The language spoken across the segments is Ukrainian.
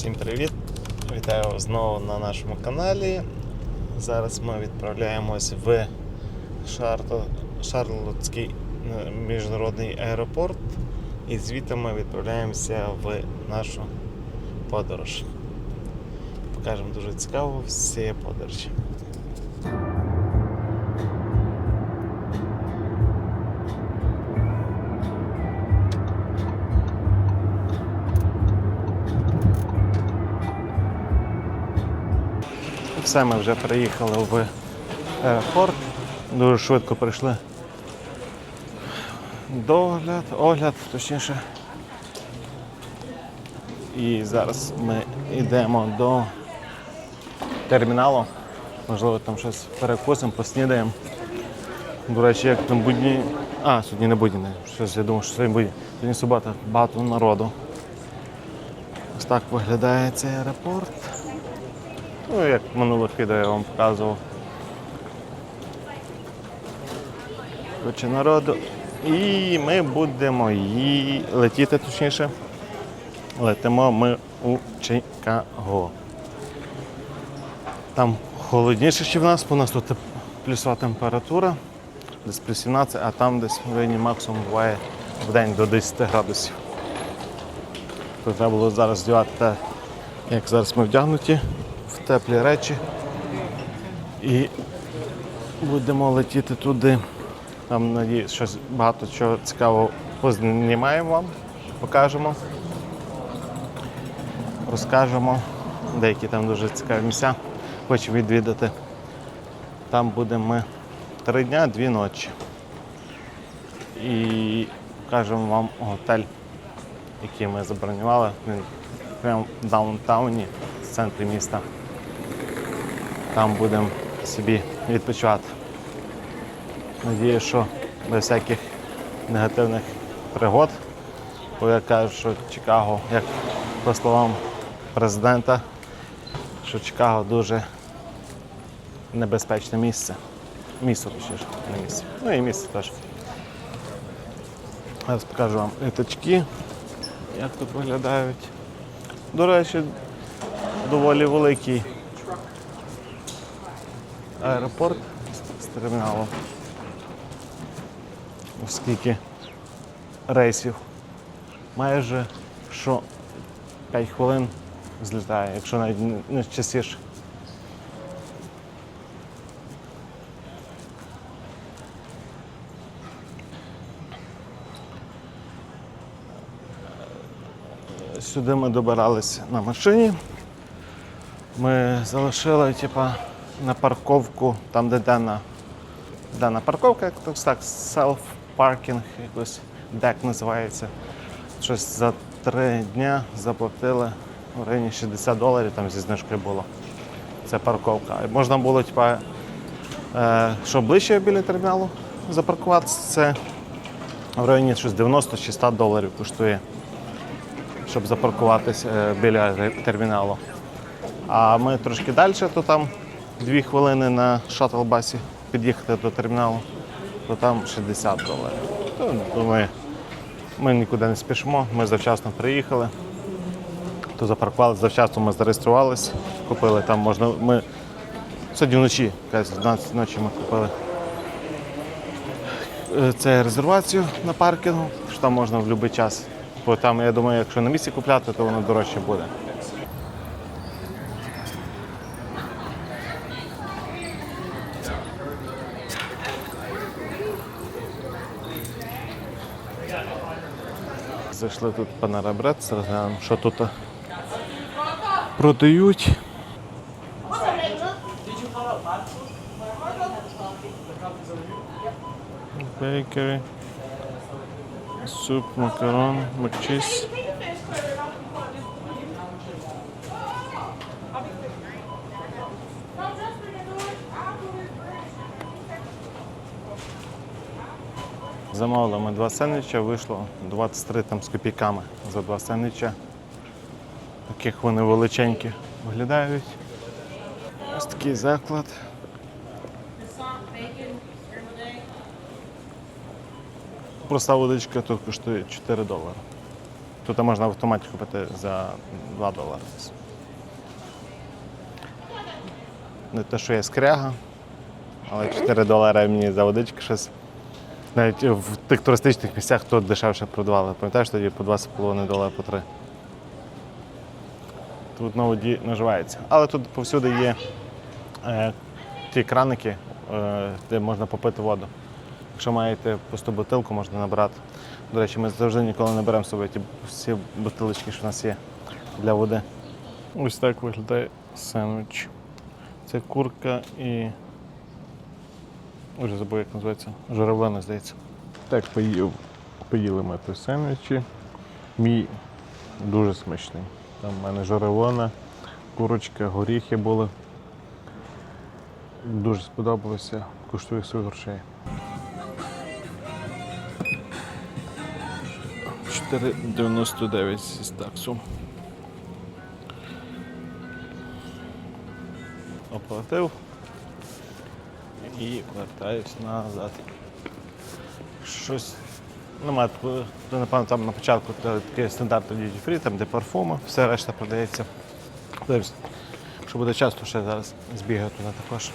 Всім привіт! Вітаю вас знову на нашому каналі. Зараз ми відправляємось в Шарло... Шарлотський е, міжнародний аеропорт і звідти ми відправляємося в нашу подорож. Покажемо дуже цікаво всі подорожі. Все, ми вже приїхали в аеропорт. Дуже швидко прийшли. Догляд, огляд, точніше. І зараз ми йдемо до терміналу. Можливо, там щось перекусимо, поснідаємо. До речі, як там будні. А, сьогодні не будні, щось я думав, що сьогодні будні. Сьогодні субота, багато народу. Ось так виглядає цей аеропорт. Ну, як минулих відео я вам показував. Куча народу. І ми будемо її летіти точніше. Летимо ми у Чикаго. Там холодніше, ніж в нас, бо у нас тут плюсова температура, десь плюс 17, а там десь в районі максимум буває в день до 10 градусів. То треба було зараз здівати як зараз ми вдягнуті в теплі речі. І будемо летіти туди. Там, надіюсь, щось багато чого цікавого познімаємо вам, покажемо, розкажемо. Деякі там дуже цікаві місця хочу відвідати. Там будемо ми три дня, дві ночі. І покажемо вам готель, який ми забронювали. Він прямо в даунтауні, в центрі міста. Там будемо собі відпочивати. Надію, що без всяких негативних пригод. Бо я кажу, що Чикаго, як по словам президента, що Чикаго дуже небезпечне місце. Місто точніше, не місце. Ну і місце теж. Зараз покажу вам літачки, як тут виглядають. До речі, доволі великий аеропорт з терміналу. Оскільки рейсів майже що 5 хвилин злітає, якщо навіть не частіше. Сюди ми добирались на машині. Ми залишили типа, на парковку, там де дана, дана парковка, як то так, self-parking, якось дек називається. Щось за три дня заплатили в районі 60 доларів, там зі знижкою було. Це парковка. Можна було, типа, е, що ближче біля терміналу запаркуватися, це в районі щось 90 чи 100 доларів коштує щоб запаркуватися е, біля терміналу. А ми трошки далі, то там дві хвилини на шаттл-басі під'їхати до терміналу, то там 60 доларів. То, думаю, ми нікуди не спішимо, ми завчасно приїхали, то запаркувалися, завчасно ми зареєструвалися, купили там можна. Ми сьогодні вночі, якась 12 ночі ми купили е, це резервацію на паркінгу, що там можна в будь-який час. Бо там, я думаю, якщо на місці купляти, то воно дорожче буде. Зайшли тут Panera Bread, розглянемо, що тут продають. Бейкери, Суп, макарон, макчиз. Замовили ми два сендвіча, вийшло 23 там з копійками за два сендвіча. Таких вони величенькі виглядають. Ось такий заклад. Проста водичка тут коштує 4 долари. Тут можна в автоматі купити за 2 долари. Не те, що є скряга, але 4 долари мені за водички щось. Навіть в тих туристичних місцях тут дешевше продавали. Пам'ятаєш, тоді по 2,5 долари по 3. Тут на воді наживається. Але тут повсюди є е, ті краники, е, де можна попити воду. Якщо маєте пусту бутилку, можна набрати. До речі, ми завжди ніколи не беремо з собою ті всі бутилочки, що в нас є для води. Ось так виглядає сендвіч. Це курка і. Уже забув, як називається. Журавлина, здається. Так, поїв, поїли ми той сендвічі. Мій дуже смачний. Там в мене журавлина, курочка, горіхи були. Дуже сподобалося. Коштує своїх грошей. 4,99 з таксу. Оплатив і вертаюсь назад. Щось. Ну, то, напевно, там на початку та- такий стандартний duty free, там де парфуми, все решта продається. Дивись, Якщо буде час, то ще зараз збігаю туди також.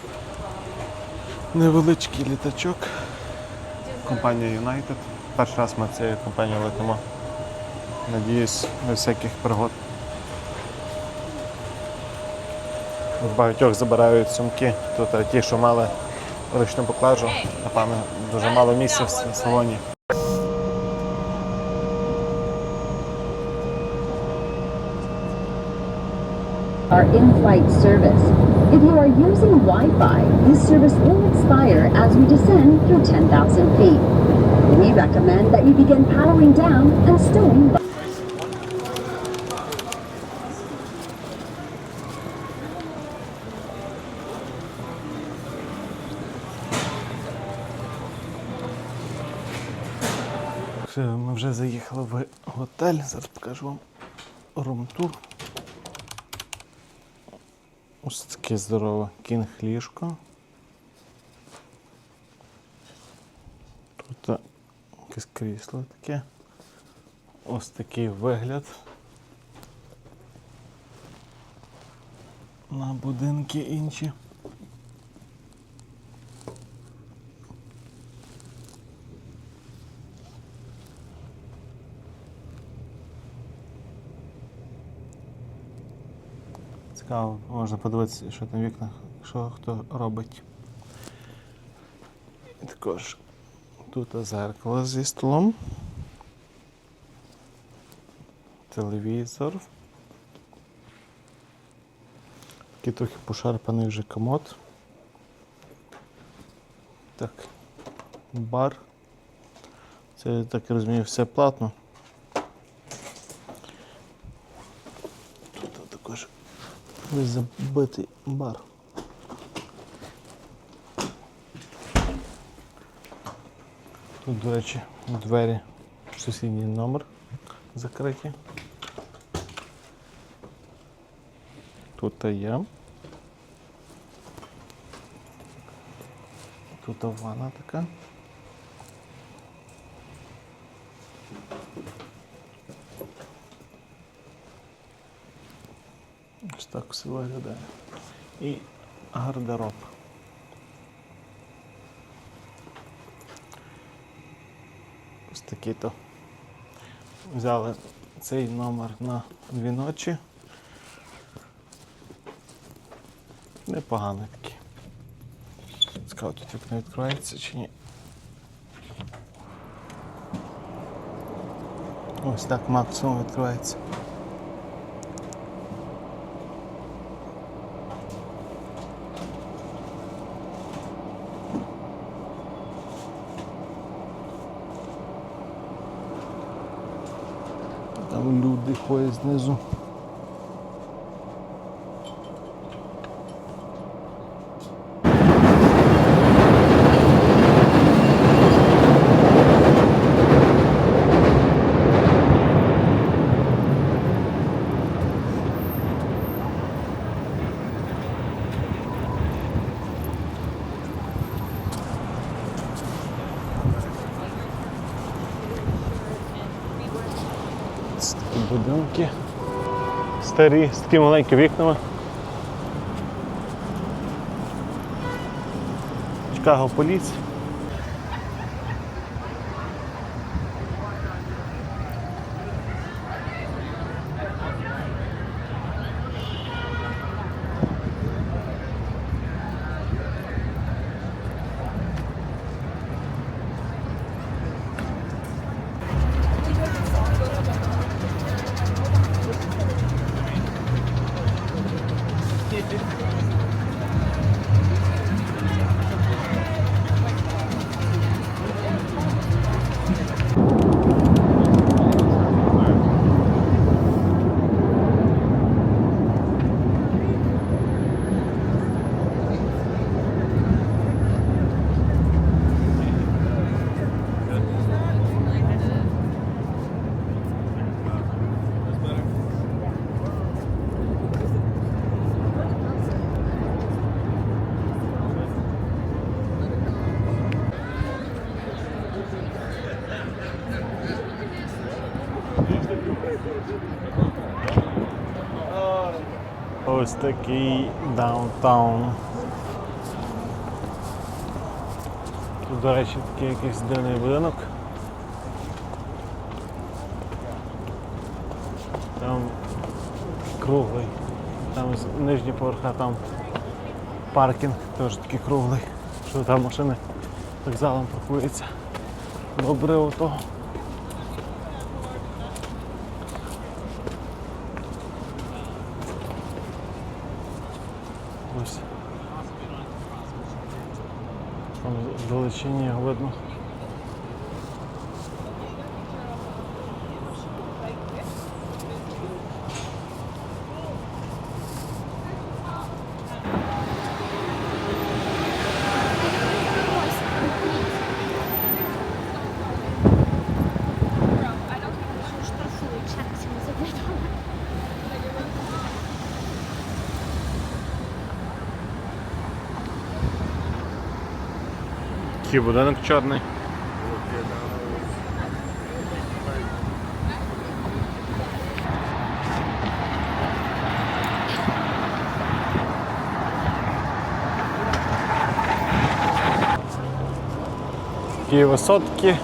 Невеличкий літачок. Компанія United. Перший раз ми цією компанією летимо. Надіюсь, без всяких пригод. В багатьох забирають сумки. Тут ті, що мали ручну поклажу, напевно, дуже мало місця в с- салоні. our in-flight service. If you are using Wi-Fi, this service will expire as we descend through 10,000 feet. We recommend that you begin powering down and stowing Вже заїхали в готель. Зараз покажу вам рум-тур. Ось таке здорове кінг-ліжко. Тут якесь крісло таке. Ось такий вигляд. На будинки інші. Цікаво, можна подивитися, що там в вікнах, що хто робить. І також тут зеркало зі столом. Телевізор. Такий трохи пошарпаний вже комод. Так. Бар. Це, я так розумію, все платно. Тут також Ось забитий бар. Тут, до речі, двері сусідній номер закриті. Тут я. Тут ванна така. Ось так виглядає. І гардероб. Ось такий то. Взяли цей номер на дві ночі. Непоганий такий. Цікаво, тут вікно відкривається чи ні. Ось так максимум відкривається. Люди ходять знизу. Ось такі будинки. Старі, з такими маленькими вікнами. Чикаго поліс. Ось такий даунтаун. Тут, до речі, такий якийсь дивний будинок. Там круглий. Там нижні поверха, там паркінг теж такий круглий. Що там машини вокзалом паркуються. Добре ото. Ось. Там далечині видно. Такий будинок чорний. Такі висотки.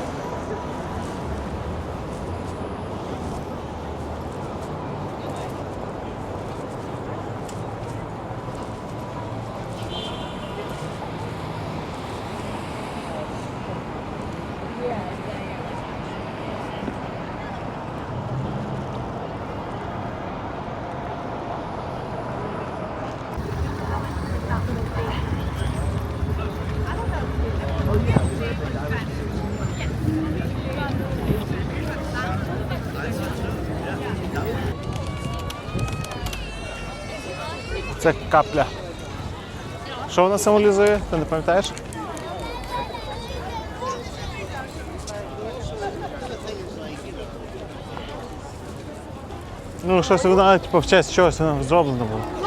Це капля. Що вона символізує? Ти не пам'ятаєш? Ну, щось вона типу, в честь чогось вона зроблено було.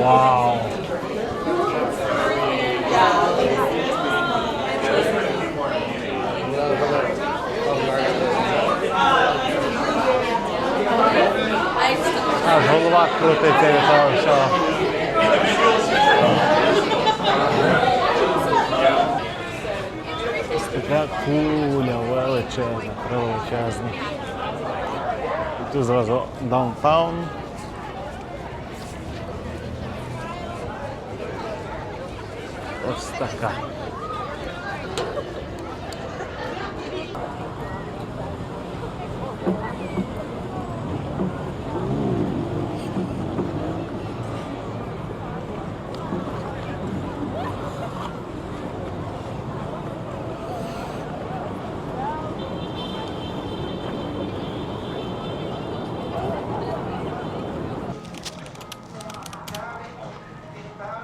Вау! Аж голова крутиться від того всього. Така куля величезна, величезна. Тут зразу даунтаун. Ось така.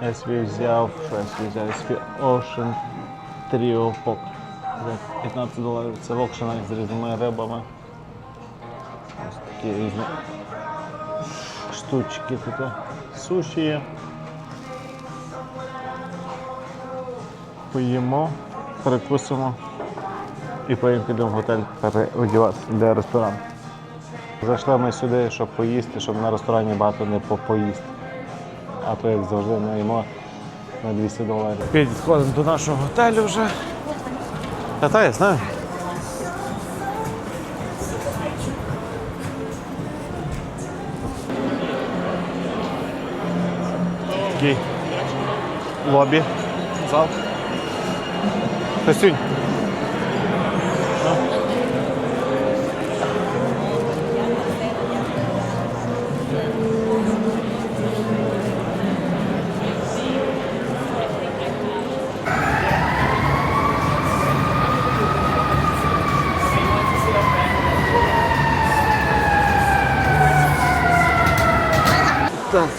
Я собі взяв, що я взяв? Я собі Ocean Trio Pop за 15 доларів. Це в окшенах з різними рибами. Ось такі різні штучки тут. Суші є. Поїмо, перекусимо і потім підемо в готель переодіватися, де ресторан. Зайшли ми сюди, щоб поїсти, щоб на ресторані багато не по- поїсти. А то як завжди ми їмо на 200 доларів. Підходимо до нашого готелю вже. Та та я знаю. Такий лобі. Зал. Костюнь.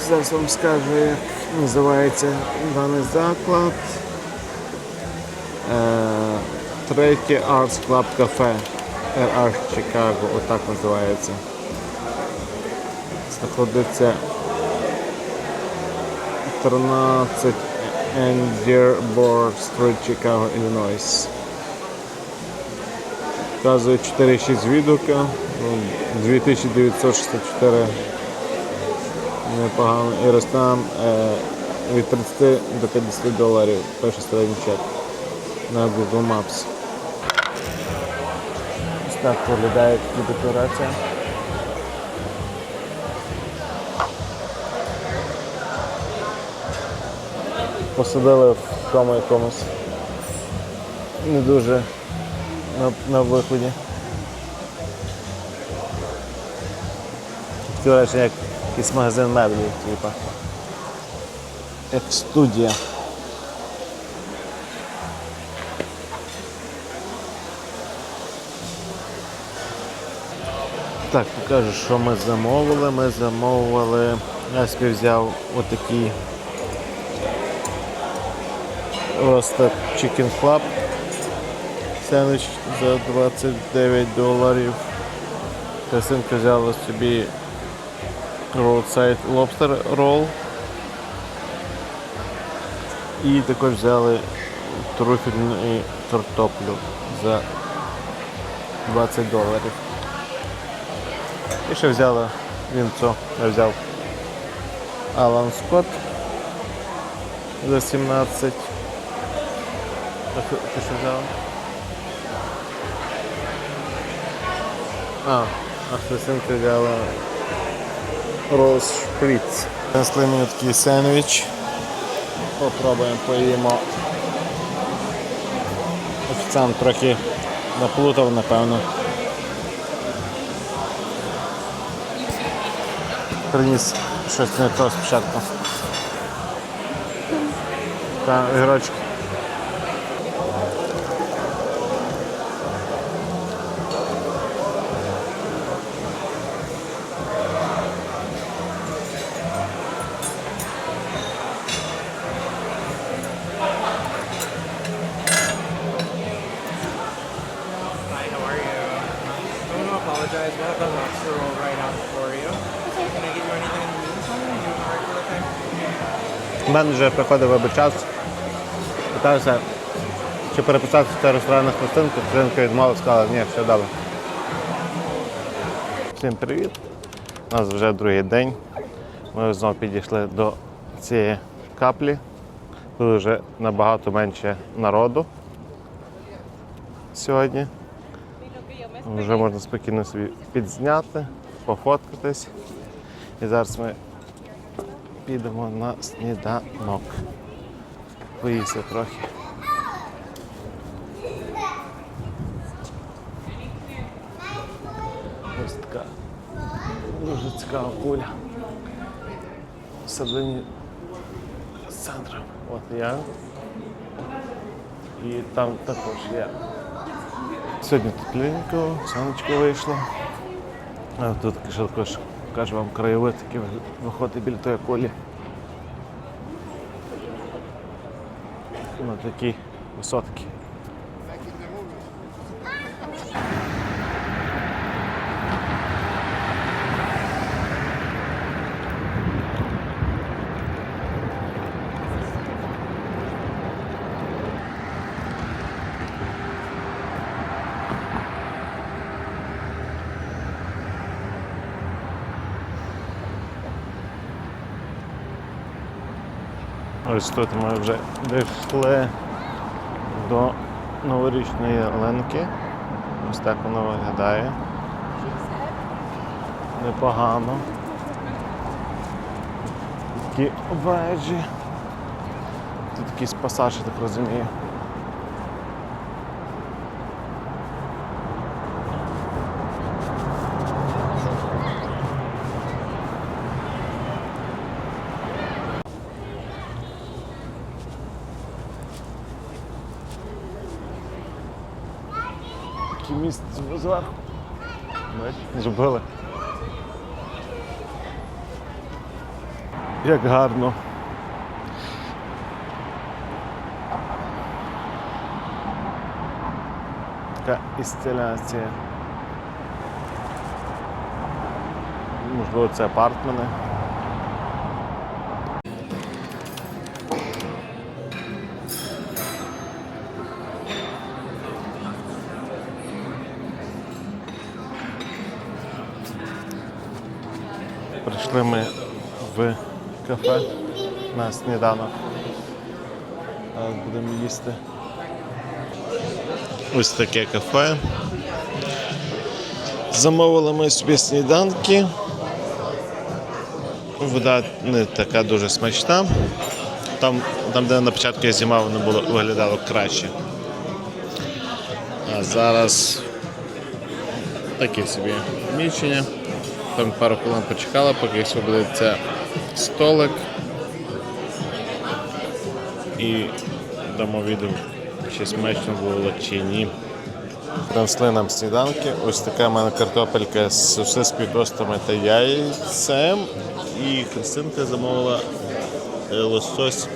Зараз вам скажу, як називається даний заклад. Е, Третє Arts Club Cafe. RR Chicago, отак називається. Знаходиться 13 Dearborn Street, Chicago, Illinois. Вказує 4,6 відгука, ну, 2964 непогано. І ресторан е, від 30 до 50 доларів перший середній чек на Google Maps. Ось так виглядає такі декорація. Посадили в тому якомусь не дуже на, на виході. Таке враження, як якийсь магазин меблів, типа. Як студія. Так, покажу, що ми замовили. Ми замовили. Я собі взяв отакий Roasted Chicken Club. Сендвіч за 29 доларів. Касинка взяла собі Roadside Lobster Roll. І також взяли труфельну і картоплю за 20 доларів. І ще взяли вінцо. Я взяв Алан Скотт за 17. А ти що взяла? А, а Христинка взяла Роуз шприц. Принесли мені такий сендвіч. Попробуємо поїмо. Офіціант трохи наплутав, напевно. Приніс щось не то спочатку. Та ігрочки. Менеджер приходив вибачатися, питався, чи переписатися ресторанних христинку. Христинка відмовила, сказала, ні, все добре. Всім привіт. У нас вже другий день. Ми знову підійшли до цієї каплі. Тут вже набагато менше народу сьогодні. Вже можна спокійно собі підзняти, пофоткатись. І зараз ми підемо на сніданок. поїсти трохи. Ось така дуже цікава куля. Всередині з центром. От я. І там також я. Сьогодні тут тепленько, сонечко вийшло. А тут ще також кажу вам краєвид, який виходить біля тої кулі. На такі висотки. Ось тут ми вже дійшли до новорічної ленки. Ось так воно виглядає. Непогано. Такі вежі. Тут якийсь пасаж, я так розумію. Зверху. Зробили. Як гарно. Така інсталяція. Можливо, це апартмени. Прийшли ми в кафе на сніданок. Зараз будемо їсти. Ось таке кафе. Замовили ми собі сніданки. Вода не така дуже смачна. Там, там де на початку я знімав, воно було, виглядало краще. А зараз таке собі мічення. Там пару хвилин почекала, поки освободиться столик. І дамо відео, чи смачно було чи ні. Принесли нам сніданки. Ось така в мене картопелька з тостами та яйцем. І Христинка замовила е, лосось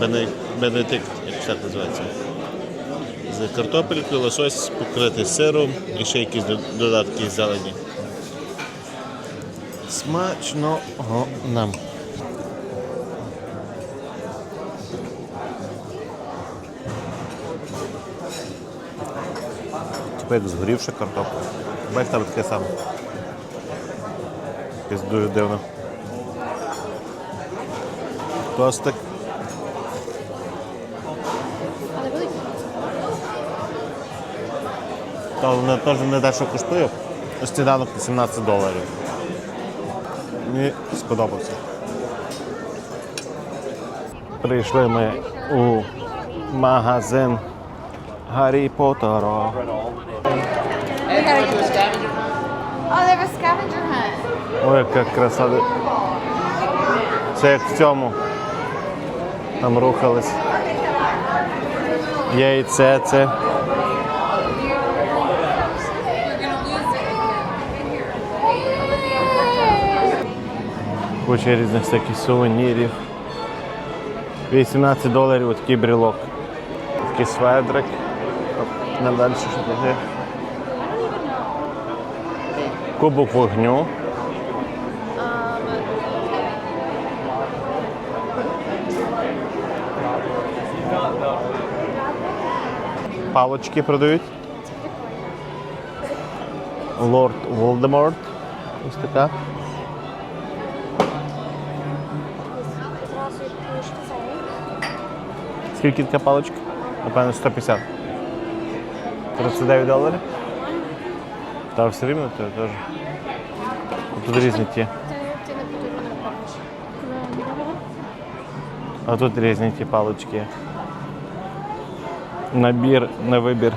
Бене- Бенедикт, як так називається. З картопелькою лосось покритий сиром і ще якісь додатки зелені. Смачного нам. Типу як згорівша картопля. Бачиш, там таке саме. Якесь дуже дивно. Тостик. Та воно теж не те, що коштує. Сніданок 18 доларів. Мені сподобався. Прийшли ми у магазин Гаррі Поттера. Ой, яка краса. Це як в цьому. Там рухались. Яйце це. Куча різних всяких сувенірів. 18 доларів такий брелок. Такий сведрик. Нам далі що є. Кубок вогню. Палочки продають. Лорд Волдеморт. Ось така. Скільки така паличка? Напевно, 150. 39 доларів. Та все рівно то теж. Тут різні ті. Ти, ти не потрібно напевно. А тут різні ті палички. Набір на вибір.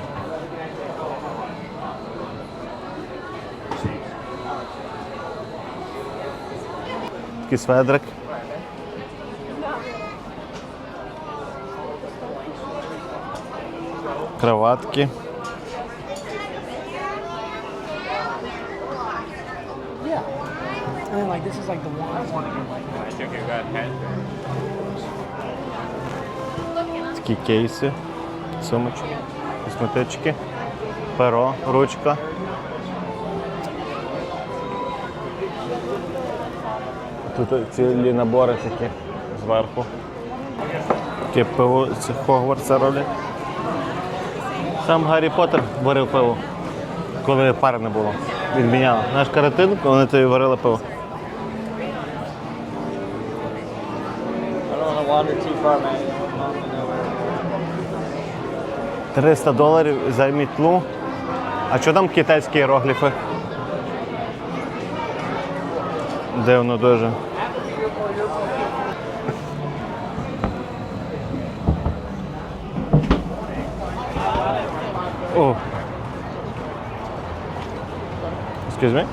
Такий сведрик. Кроватки. And then like this is like the one I want to get like that. Такі кейси, сумочки, косметички, перо, ручка. Тут цілі набори такі зверху. Таке пиво з Хогвартса роблять. Сам Гаррі Поттер варив пиво, коли пари не було. Відміняли. Наш карантин, коли вони тобі варили пиво. I don't want to wander too far, man. 300 доларів за мітлу. А що там китайські іерогліфи? Дивно дуже. О. Excuse me?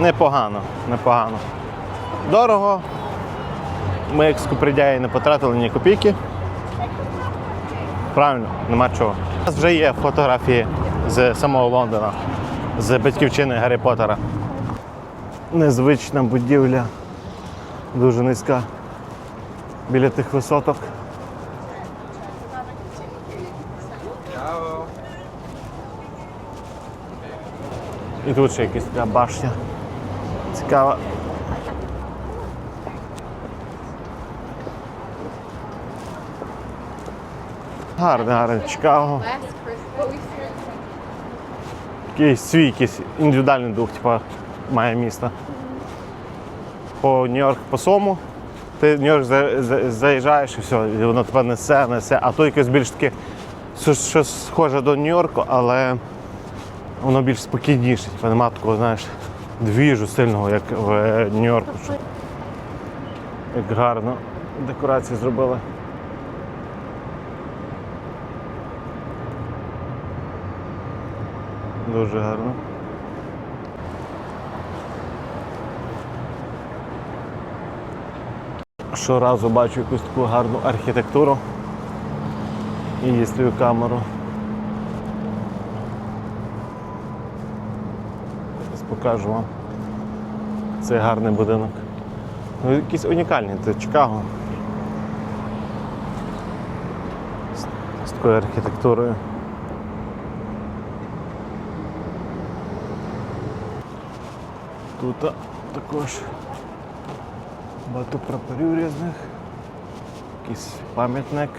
Непогано, непогано. Дорого. Ми як скупридяї не потратили ні копійки. Правильно, нема чого. У нас вже є фотографії з самого Лондона, з батьківщини Гаррі Поттера. Незвична будівля, дуже низька біля тих висоток. І тут ще якась така башня. Цікава. Гарне, гарне Чикаго. Якийсь свій якийсь індивідуальний дух, типа, має місто. По Нью-Йорк по сому. Ти в Нью-Йорк за- за- заїжджаєш і все, і воно тебе несе, несе. А то якось більш таке щось схоже до Нью-Йорку, але воно більш спокійніше. Типа, нема такого, знаєш, двіжу сильного, як в е, Нью-Йорку. Як гарно декорації зробили. Дуже гарно. Щоразу бачу якусь таку гарну архітектуру і їздю камеру. Зараз покажу вам цей гарний будинок. Ну, якийсь унікальний, це Чикаго. З такою архітектурою. Тут також багато прапорів різних. Якийсь пам'ятник.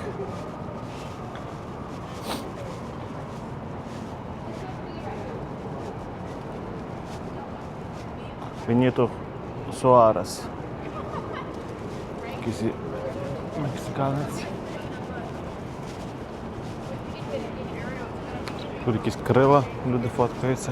Фініто Суарес. Якийсь мексиканець. Тут якісь крила, люди фоткаються.